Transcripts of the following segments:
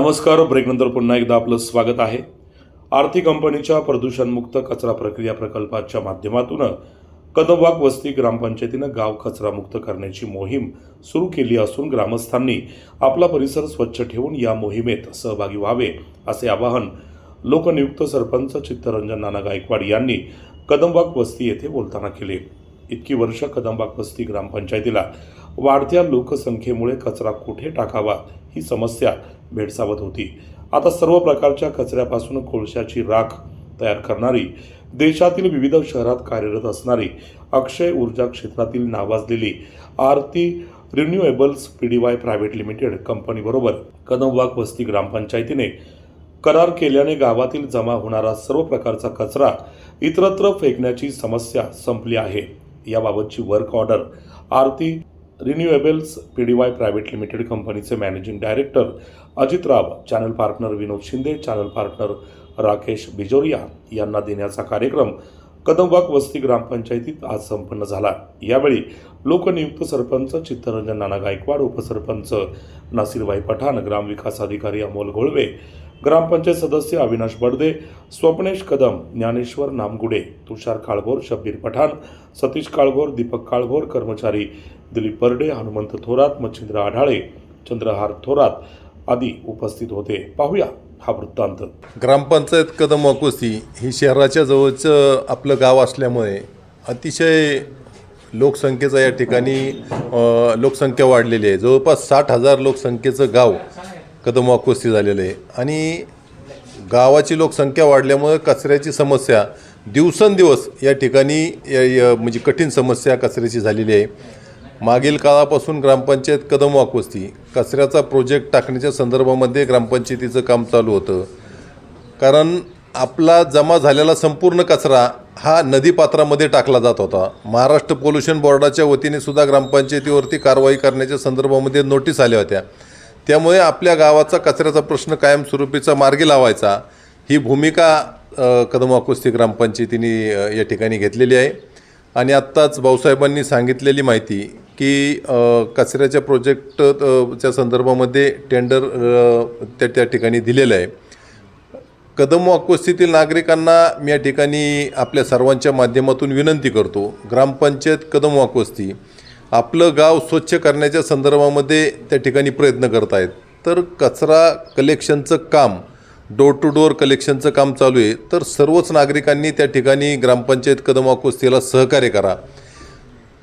नमस्कार ब्रेकनंतर पुन्हा एकदा आपलं स्वागत आहे. आर्थिक कंपनीच्या प्रदूषणमुक्त कचरा प्रक्रिया प्रकल्पाच्या माध्यमातून कदमबाग वस्ती ग्रामपंचायतीनं गाव कचरामुक्त करण्याची मोहीम सुरू केली असून ग्रामस्थांनी आपला परिसर स्वच्छ ठेवून या मोहिमेत सहभागी व्हावे असे आवाहन लोकनियुक्त सरपंच चित्तरंजन नाना गायकवाड यांनी कदमबाग वस्ती येथे बोलताना केले. इतकी वर्ष कदमबाग वस्ती ग्रामपंचायतीला वाढत्या लोकसंख्येमुळे कचरा कुठे टाकावा ही समस्या भेडसावत होती. आता सर्व प्रकारच्या कचऱ्यापासून कोळशाची राख तयार करणारी देशातील विविध शहरात कार्यरत असणारी अक्षय ऊर्जा क्षेत्रातील नावाजलेली Aarti renewables P D Y private limited कंपनीबरोबर Kadamwak Vasti ग्रामपंचायतीने करार केल्याने गावातील जमा होणारा सर्व प्रकारचा कचरा इतरत्र फेकण्याची समस्या संपली आहे. याबाबतची work order Aarti renewables P D Y private limited कंपनीचे managing director Ajit Rao channel partner Vinod Shinde channel partner Rakesh Bijoria यांना देण्याचा कार्यक्रम कदमबाग वस्ती ग्रामपंचायतीत आज संपन्न झाला. यावेळी लोकनियुक्त सरपंच चित्तरंजन नाना गायकवाड उपसरपंच नासिरबाई पठाण ग्रामविकास अधिकारी अमोल घोळवे ग्रामपंचायत सदस्य अविनाश बडदे स्वप्नेश कदम ज्ञानेश्वर नामगुडे तुषार काळभोर शब्बीर पठाण सतीश काळभोर दीपक काळभोर कर्मचारी दिलीप परडे हनुमंत थोरात मच्छिंद्र आढाळे चंद्रहार थोरात आदी उपस्थित होते. पाहूया हा वृत्तांत. ग्रामपंचायत कदम वाकुस्ती ही शहराच्या जवळचं आपलं गाव असल्यामुळे अतिशय लोकसंख्येचा या ठिकाणी लोकसंख्या वाढलेली आहे. जवळपास साठ हजार लोकसंख्येचं गाव कदम वाकुस्ती झालेलं आहे. आणि गावाची लोकसंख्या वाढल्यामुळे कचऱ्याची समस्या दिवसेंदिवस या ठिकाणी या- म्हणजे कठीण समस्या कचऱ्याची झालेली आहे. मागील काळापासून ग्रामपंचायत कदम वाकवस्ती कचऱ्याचा प्रोजेक्ट टाकण्याच्या संदर्भामध्ये ग्रामपंचायतीचं काम चालू होतं. कारण आपला जमा झालेला संपूर्ण कचरा हा नदीपात्रामध्ये टाकला जात होता. महाराष्ट्र पोल्युशन बोर्डाच्या वतीने सुद्धा ग्रामपंचायतीवरती कारवाई करण्याच्या संदर्भामध्ये नोटीस आल्या होत्या. त्यामुळे आपल्या गावाचा कचऱ्याचा प्रश्न कायमस्वरूपीचा मार्गी लावायचा. ही भूमिका कदम वाकुस्ती ग्रामपंचायतीने या ठिकाणी घेतलेली आहे. आणि आत्ताच भाऊसाहेबांनी सांगितलेली माहिती की कचऱ्याच्या प्रोजेक्ट च्या संदर्भामध्ये टेंडर त्या त्या ठिकाणी दिलेलं आहे. कदम वाकोस्तीतील नागरिकांना मी या ठिकाणी आपल्या सर्वांच्या माध्यमातून विनंती करतो. ग्रामपंचायत कदम वाकोस्ती. आपलं गाव स्वच्छ करण्याच्या संदर्भामध्ये त्या ठिकाणी प्रयत्न करत आहेत तर कचरा कलेक्शनचं काम डोर टू डोअर कलेक्शनचं काम चालू आहे. तर सर्वच नागरिकांनी त्या ठिकाणी ग्रामपंचायत कदम सहकार्य करा.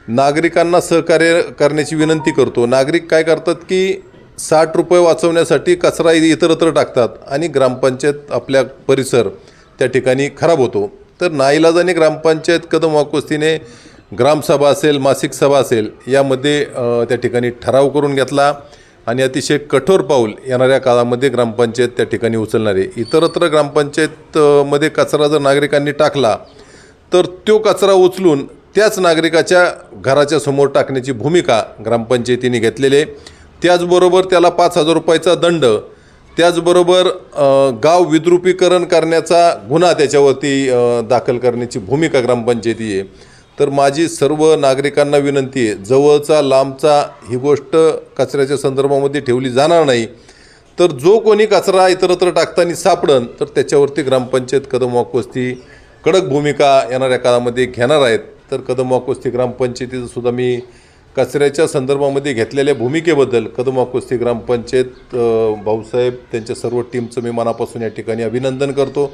नागरिकांना सहकार्य करण्याची विनंती करतो. नागरिक काय करतात की साठ रुपये वाचवण्यासाठी कचरा इतरत्र टाकतात आणि ग्रामपंचायत आपल्या परिसर त्या ठिकाणी खराब होतो. तर नाईलाजाने ग्रामपंचायत कदम वाकुस्तीने ग्रामसभा असेल मासिक सभा असेल यामध्ये त्या ठिकाणी ठराव करून घेतला आणि अतिशय कठोर पाऊल येणाऱ्या काळामध्ये ग्रामपंचायत त्या ठिकाणी उचलणार आहे. इतरत्र ग्रामपंचायतमध्ये कचरा जर नागरिकांनी टाकला तर तो कचरा उचलून त्याच नागरिकाच्या घराच्या समोर टाकण्याची भूमिका ग्रामपंचायतीने घेतलेली आहे. त्याचबरोबर त्याला पाच हजार रुपयाचा दंड त्याचबरोबर गाव विद्रुपीकरण करण्याचा गुन्हा त्याच्यावरती दाखल करण्याची भूमिका ग्रामपंचायती आहे. तर माझी सर्व नागरिकांना विनंती आहे जवळचा लांबचा ही गोष्ट कचऱ्याच्या संदर्भामध्ये ठेवली जाणार नाही. तर जो कोणी कचरा इतरत्र टाकताना सापडन तर त्याच्यावरती ग्रामपंचायत कदम वाकोस्ती कडक भूमिका येणाऱ्या काळामध्ये घेणार आहेत. तर कदम वाकोस्ती ग्रामपंचायतीचं सुद्धा मी कचऱ्याच्या संदर्भामध्ये घेतलेल्या भूमिकेबद्दल कदम वाकोस्ती ग्रामपंचायत भाऊसाहेब त्यांच्या सर्व टीमचं मी मनापासून या ठिकाणी अभिनंदन करतो.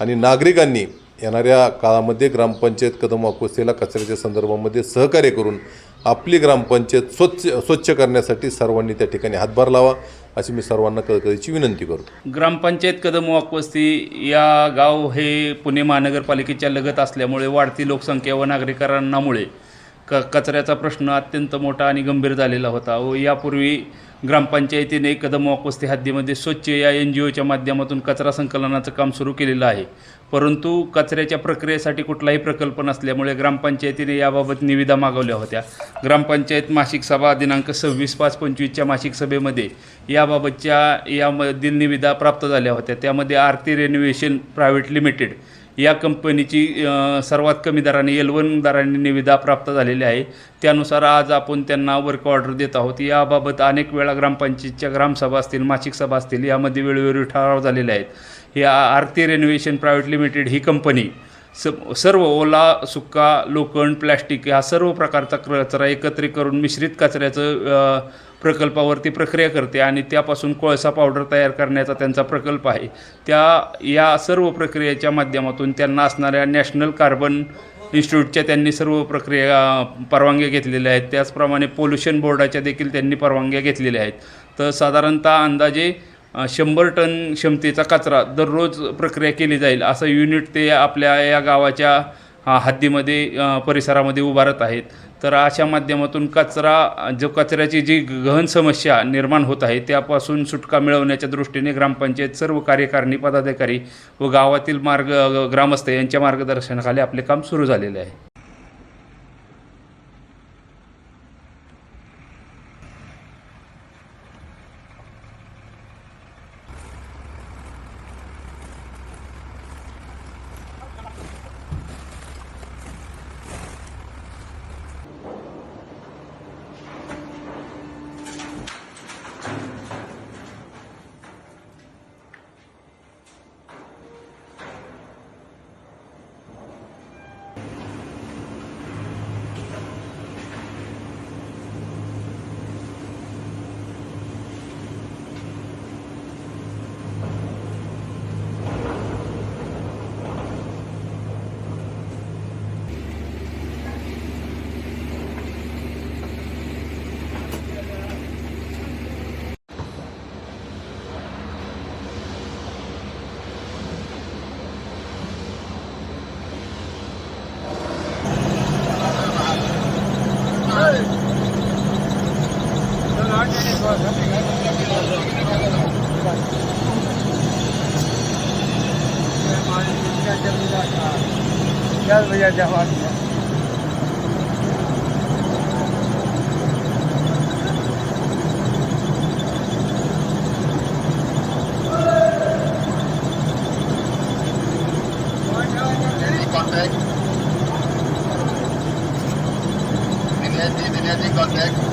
आणि नागरिकांनी येणाऱ्या काळामध्ये ग्रामपंचायत कदम वाकवस्तीला कचऱ्याच्या संदर्भामध्ये सहकार्य करून आपली ग्रामपंचायत स्वच्छ स्वच्छ करण्यासाठी सर्वांनी त्या ठिकाणी हातभार लावा अशी मी सर्वांना कळकळीची विनंती करतो. ग्रामपंचायत कदम वाकवस्ती या गाव हे पुणे महानगरपालिकेच्या लगत असल्यामुळे वाढती लोकसंख्या व नागरिकांनामुळे क कचऱ्याचा प्रश्न अत्यंत मोठा आणि गंभीर झालेला होता. व यापूर्वी ग्रामपंचायतीने कदम वस्ती हद्दीमध्ये स्वच्छ या एन जी ओच्या माध्यमातून कचरा संकलनाचं काम सुरू केलेलं आहे. परंतु कचऱ्याच्या प्रक्रियेसाठी कुठलाही प्रकल्प नसल्यामुळे ग्रामपंचायतीने याबाबत निविदा मागवल्या होत्या. ग्रामपंचायत मासिक सभा दिनांक सव्वीस पाच पंचवीसच्या मासिक सभेमध्ये याबाबतच्या यामधील निविदा प्राप्त झाल्या होत्या. त्यामध्ये आरती रेनोव्हेशन प्रायव्हेट लिमिटेड या कंपनीची सर्वात कमी दराने एल वन दराने निविदा प्राप्त झालेली आहे. त्यानुसार आज आपण त्यांना वर्क ऑर्डर देत आहोत. याबाबत अनेक वेळा ग्रामपंचायतच्या ग्रामसभा असतील मासिक सभा असतील यामध्ये वेळोवेळी ठराव झालेले आहेत. या आरती रेनोव्हेशन प्रायव्हेट लिमिटेड ही कंपनी स सर्व ओला सुक्का लोखंड प्लॅस्टिक हा सर्व प्रकारचा कचरा एकत्रित करून मिश्रित कचऱ्याचं प्रकल्पावरती प्रक्रिया करते आणि त्यापासून कोळसा पावडर तयार करण्याचा त्यांचा प्रकल्प आहे. त्या या सर्व प्रक्रियेच्या माध्यमातून त्यांना असणाऱ्या नॅशनल कार्बन इन्स्टिट्यूटच्या त्यांनी सर्व प्रक्रिया परवानग्या घेतलेल्या आहेत. त्याचप्रमाणे पोल्युशन बोर्डाच्या देखील त्यांनी परवानग्या घेतलेल्या आहेत. तर साधारणतः अंदाजे शंभर टन क्षमतेचा कचरा दररोज प्रक्रिया केली जाईल असं युनिट ते आपल्या या गावाच्या हद्दीमध्ये परिसरामध्ये उभारत आहेत. तर अशा माध्यमातून कचरा जो कचऱ्याची जी गहन समस्या निर्माण होत आहे त्यापासून सुटका मिळवण्याच्या दृष्टीने ग्रामपंचायत सर्व कार्यकारिणी पदाधिकारी व गावातील मार्ग ग्रामस्थ यांच्या मार्गदर्शनाखाली आपले काम सुरू झालेले आहे. Tinggal bayar jawab. Ya. Contact. Dinyati, dinyati contact.